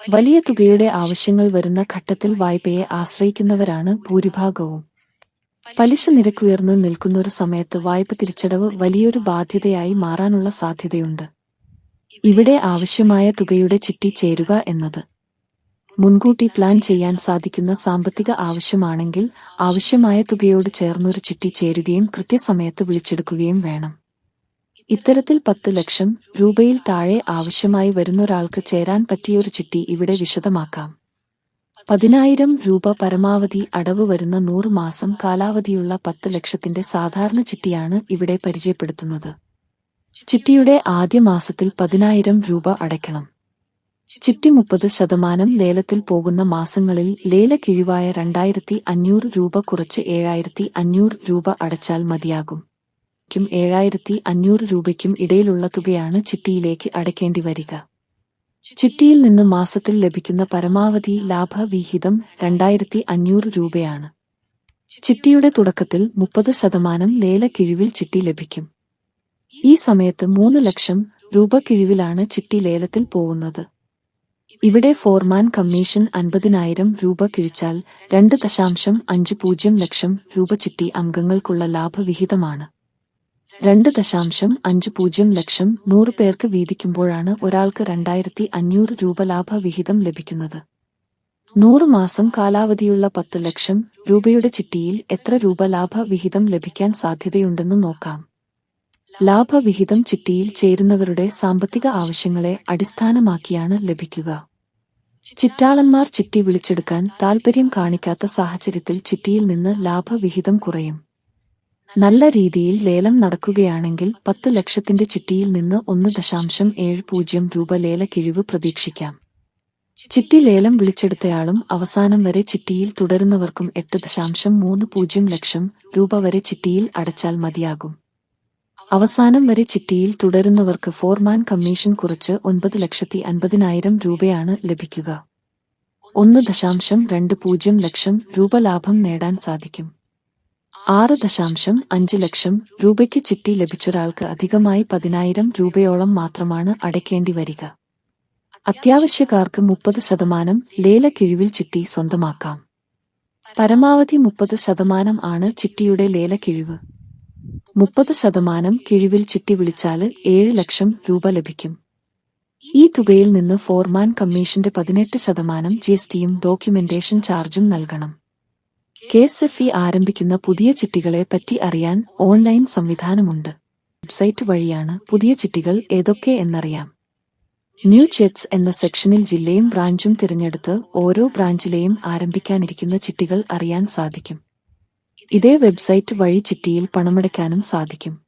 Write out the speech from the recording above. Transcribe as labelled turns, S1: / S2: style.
S1: വലിയ തുകയുടെ ആവശ്യങ്ങൾ വരുന്ന ഘട്ടത്തിൽ വായ്പയെ ആശ്രയിക്കുന്നവരാണ് ഭൂരിഭാഗവും. പലിശ നിരക്കുയർന്ന് നിൽക്കുന്നൊരു സമയത്ത് വായ്പ തിരിച്ചടവ് വലിയൊരു ബാധ്യതയായി മാറാനുള്ള സാധ്യതയുണ്ട്. ഇവിടെ ആവശ്യമായ തുകയുടെ ചിട്ടി ചേരുക എന്നത് മുൻകൂട്ടി പ്ലാൻ ചെയ്യാൻ സാധിക്കുന്ന സാമ്പത്തിക ആവശ്യമാണെങ്കിൽ ആവശ്യമായ തുകയോട് ചേർന്നൊരു ചിട്ടി ചേരുകയും കൃത്യസമയത്ത് വിളിച്ചെടുക്കുകയും വേണം. ഇത്തരത്തിൽ പത്ത് ലക്ഷം രൂപയിൽ താഴെ ആവശ്യമായി വരുന്നൊരാൾക്ക് ചേരാൻ പറ്റിയൊരു ചിട്ടി ഇവിടെ വിശദമാക്കാം. പതിനായിരം രൂപ പരമാവധി അടവ് വരുന്ന നൂറ് മാസം കാലാവധിയുള്ള പത്ത് ലക്ഷത്തിന്റെ സാധാരണ ചിട്ടിയാണ് ഇവിടെ പരിചയപ്പെടുത്തുന്നത്. ചിട്ടിയുടെ ആദ്യ മാസത്തിൽ പതിനായിരം രൂപ അടയ്ക്കണം. ചിട്ടി മുപ്പത് ശതമാനം ലേലത്തിൽ പോകുന്ന മാസങ്ങളിൽ ലേല കിഴിവായ രണ്ടായിരത്തി അഞ്ഞൂറ് രൂപ കുറച്ച് ഏഴായിരത്തി അഞ്ഞൂറ് രൂപ അടച്ചാൽ മതിയാകും. ക്കും ഏഴായിരത്തി അഞ്ഞൂറ് രൂപയ്ക്കും ഇടയിലുള്ള തുകയാണ് ചിട്ടിയിലേക്ക് അടയ്ക്കേണ്ടി വരിക. ചിട്ടിയിൽ നിന്ന് മാസത്തിൽ ലഭിക്കുന്ന പരമാവധി ലാഭവിഹിതം രണ്ടായിരത്തി അഞ്ഞൂറ് രൂപയാണ്. ചിട്ടിയുടെ തുടക്കത്തിൽ മുപ്പത് ശതമാനം ലേല കിഴിവിൽ ചിട്ടി ലഭിക്കും. ഈ സമയത്ത് മൂന്ന് ലക്ഷം രൂപ കിഴിവിലാണ് ചിട്ടി ലേലത്തിൽ പോകുന്നത്. ഇവിടെ ഫോർമാൻ കമ്മീഷൻ അൻപതിനായിരം രൂപ കിഴിച്ചാൽ രണ്ട് ദശാംശം അഞ്ച് പൂജ്യം ലക്ഷം രൂപ ചിട്ടി അംഗങ്ങൾക്കുള്ള ലാഭവിഹിതമാണ്. രണ്ട് ദശാംശം അഞ്ച് പൂജ്യം ലക്ഷം നൂറ് പേർക്ക് വീതിക്കുമ്പോഴാണ് ഒരാൾക്ക് രണ്ടായിരത്തി അഞ്ഞൂറ് രൂപ ലാഭവിഹിതം ലഭിക്കുന്നത്. നൂറ് മാസം കാലാവധിയുള്ള പത്ത് ലക്ഷം രൂപയുടെ ചിട്ടിയിൽ എത്ര രൂപ ലാഭവിഹിതം ലഭിക്കാൻ സാധ്യതയുണ്ടെന്ന് നോക്കാം. ലാഭവിഹിതം ചിട്ടിയിൽ ചേരുന്നവരുടെ സാമ്പത്തിക ആവശ്യങ്ങളെ അടിസ്ഥാനമാക്കിയാണ് ലഭിക്കുക. ചിറ്റാളന്മാർ ചിട്ടി വിളിച്ചെടുക്കാൻ താൽപര്യം കാണിക്കാത്ത സാഹചര്യത്തിൽ ചിട്ടിയിൽ നിന്ന് ലാഭവിഹിതം കുറയും. നല്ല രീതിയിൽ ലേലം നടക്കുകയാണെങ്കിൽ പത്ത് ലക്ഷത്തിന്റെ ചിട്ടിയിൽ നിന്ന് ഒന്ന് ദശാംശം ഏഴ് പൂജ്യം രൂപ ലേല കിഴിവ് പ്രതീക്ഷിക്കാം. ചിട്ടി ലേലം വിളിച്ചെടുത്തയാളും അവസാനം വരെ ചിട്ടിയിൽ തുടരുന്നവർക്കും എട്ട് ദശാംശം മൂന്ന് പൂജ്യം ലക്ഷം രൂപ വരെ ചിട്ടിയിൽ അടച്ചാൽ മതിയാകും. അവസാനം വരെ ചിട്ടിയിൽ തുടരുന്നവർക്ക് ഫോർമാൻ കമ്മീഷൻ കുറച്ച് ഒൻപത് ലക്ഷത്തി അൻപതിനായിരം രൂപയാണ് ലഭിക്കുക. ഒന്ന് ദശാംശം രണ്ട് പൂജ്യം ലക്ഷം രൂപ ലാഭം നേടാൻ സാധിക്കും. ആറ് ദശാംശം അഞ്ച് ലക്ഷം രൂപയ്ക്ക് ചിട്ടി ലഭിച്ചൊരാൾക്ക് അധികമായി പതിനായിരം രൂപയോളം മാത്രമാണ് അടയ്ക്കേണ്ടി വരിക. അത്യാവശ്യക്കാർക്ക് മുപ്പത് ശതമാനം ലേല കിഴിവിൽ ചിട്ടി സ്വന്തമാക്കാം. പരമാവധി മുപ്പത് ശതമാനം ആണ് ചിട്ടിയുടെ ലേല കിഴിവ്. മുപ്പത് ശതമാനം കിഴിവിൽ ചിട്ടി വിളിച്ചാൽ ഏഴ് ലക്ഷം രൂപ ലഭിക്കും. ഈ തുകയിൽ നിന്ന് ഫോർമാൻ കമ്മീഷന്റെ പതിനെട്ട് ശതമാനം ജി എസ് ടിയും ഡോക്യുമെന്റേഷൻ ചാർജും നൽകണം. കെ എസ് എഫ് ഇ ആരംഭിക്കുന്ന പുതിയ ചിട്ടികളെ പറ്റി അറിയാൻ ഓൺലൈൻ സംവിധാനമുണ്ട്. വെബ്സൈറ്റ് വഴിയാണ് പുതിയ ചിട്ടികൾ ഏതൊക്കെ എന്നറിയാം. ന്യൂ ചെറ്റ്സ് എന്ന സെക്ഷനിൽ ജില്ലയും ബ്രാഞ്ചും തിരഞ്ഞെടുത്ത് ഓരോ ബ്രാഞ്ചിലെയും ആരംഭിക്കാനിരിക്കുന്ന ചിട്ടികൾ അറിയാൻ സാധിക്കും. ഇതേ വെബ്സൈറ്റ് വഴി ചിട്ടിയിൽ പണമടയ്ക്കാനും സാധിക്കും.